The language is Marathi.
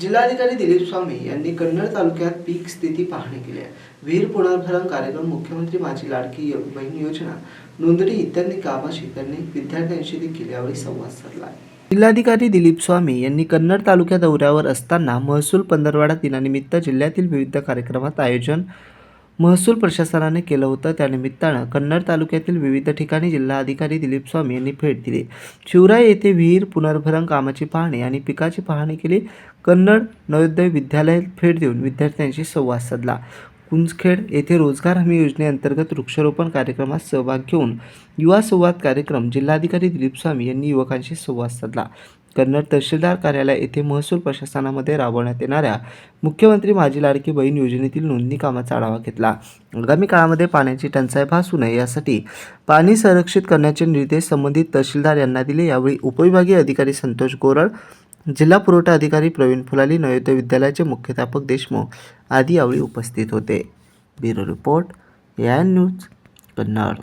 जिल्हाधिकारी दिलीप स्वामी यांनी कन्नड तालुक्यात पीक स्थिती पाहणी केली आहे. विहीर पुनर्भरण कार्यक्रम मुख्यमंत्री माझी लाडकी बहीण योजना नोंदणी इत्यादी कामाशी त्यांनी विद्यार्थ्यांशी देखील यावेळी संवाद साधला आहे. जिल्हाधिकारी दिलीप स्वामी यांनी कन्नड तालुक्या दौऱ्यावर असताना महसूल पंधरवाडा दिनानिमित्त जिल्ह्यातील विविध कार्यक्रमात आयोजन महसूल प्रशासनाने केलं होतं. त्यानिमित्तानं कन्नड तालुक्यातील विविध ठिकाणी जिल्हाधिकारी दिलीप स्वामी यांनी भेट दिली. शिवराय येथे विहीर पुनर्भरण कामाची पाहणी आणि पिकाची पाहणी केली. कन्नड नवोदय विद्यालयात भेट देऊन विद्यार्थ्यांशी संवाद साधला. कुंजखेड येथे रोजगार हमी योजनेअंतर्गत वृक्षारोपण कार्यक्रमात सहभाग घेऊन युवा संवाद कार्यक्रम जिल्हाधिकारी दिलीप स्वामी यांनी युवकांशी संवाद साधला. कन्नड तहसीलदार कार्यालय येथे महसूल प्रशासनामध्ये राबवण्यात येणाऱ्या मुख्यमंत्री माझी लाडकी बहीण योजनेतील नोंदणी कामाचा आढावा घेतला. आगामी काळामध्ये पाण्याची टंचाई भासू नये यासाठी पाणी संरक्षित करण्याचे निर्देश संबंधित तहसीलदार यांना दिले. यावेळी उपविभागीय अधिकारी संतोष गोरळ जिल्हा पुरवठा अधिकारी प्रवीण फुलाली नवोदय विद्यालयाचे मुख्याध्यापक देशमुख आदी यावेळी उपस्थित होते. ब्युरो रिपोर्ट या न्यूज कन्नड.